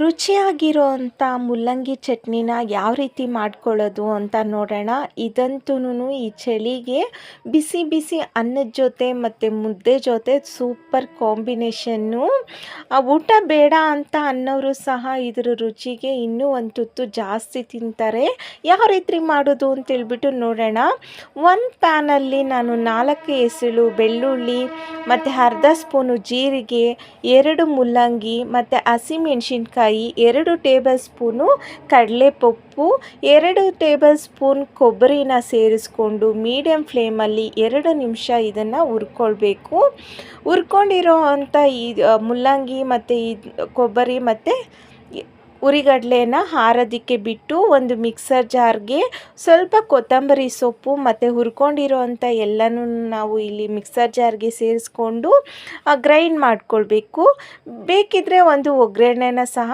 ರುಚಿಯಾಗಿರೋ ಅಂಥ ಮುಲ್ಲಂಗಿ ಚಟ್ನಿನ ಯಾವ ರೀತಿ ಮಾಡ್ಕೊಳ್ಳೋದು ಅಂತ ನೋಡೋಣ. ಇದಂತೂ ಈ ಚಳಿಗೆ ಬಿಸಿ ಬಿಸಿ ಅನ್ನದ ಜೊತೆ ಮತ್ತು ಮುದ್ದೆ ಜೊತೆ ಸೂಪರ್ ಕಾಂಬಿನೇಷನ್ನು. ಊಟ ಬೇಡ ಅಂತ ಅನ್ನೋರು ಸಹ ಇದ್ರ ರುಚಿಗೆ ಇನ್ನೂ ಒಂದು ತುತ್ತು ಜಾಸ್ತಿ ತಿಂತಾರೆ. ಯಾವ ರೀತಿ ಮಾಡೋದು ಅಂತೇಳ್ಬಿಟ್ಟು ನೋಡೋಣ. ಒಂದು ಪ್ಯಾನಲ್ಲಿ ನಾನು ನಾಲ್ಕು ಎಸಳು ಬೆಳ್ಳುಳ್ಳಿ, ಮತ್ತು ಅರ್ಧ ಸ್ಪೂನು ಜೀರಿಗೆ, ಎರಡು ಮುಲ್ಲಂಗಿ, ಮತ್ತು ಹಸಿಮೆಣ್ಸಿನ್ಕಾಯಿ ಎರಡು ಟೇಬಲ್ ಸ್ಪೂನು ಕಡಲೆಪಪ್ಪು, ಎರಡು ಟೇಬಲ್ ಸ್ಪೂನ್ ಕೊಬ್ಬರಿನ ಸೇರಿಸ್ಕೊಂಡು ಮೀಡಿಯಮ್ ಫ್ಲೇಮಲ್ಲಿ ಎರಡು ನಿಮಿಷ ಇದನ್ನು ಹುರ್ಕೊಳ್ಬೇಕು. ಹುರ್ಕೊಂಡಿರೋ ಅಂಥ ಈ ಮುಲ್ಲಂಗಿ ಮತ್ತು ಈ ಕೊಬ್ಬರಿ ಮತ್ತು ಉರಿಗಡಲೆನ ಹಾರೋದಕ್ಕೆ ಬಿಟ್ಟು ಒಂದು ಮಿಕ್ಸರ್ ಜಾರ್ಗೆ ಸ್ವಲ್ಪ ಕೊತ್ತಂಬರಿ ಸೊಪ್ಪು ಮತ್ತು ಹುರ್ಕೊಂಡಿರೋ ಅಂಥ ಎಲ್ಲನೂ ನಾವು ಇಲ್ಲಿ ಮಿಕ್ಸರ್ ಜಾರ್ಗೆ ಸೇರಿಸ್ಕೊಂಡು ಗ್ರೈಂಡ್ ಮಾಡ್ಕೊಳ್ಬೇಕು. ಬೇಕಿದ್ದರೆ ಒಂದು ಒಗ್ಗರಣೆನ ಸಹ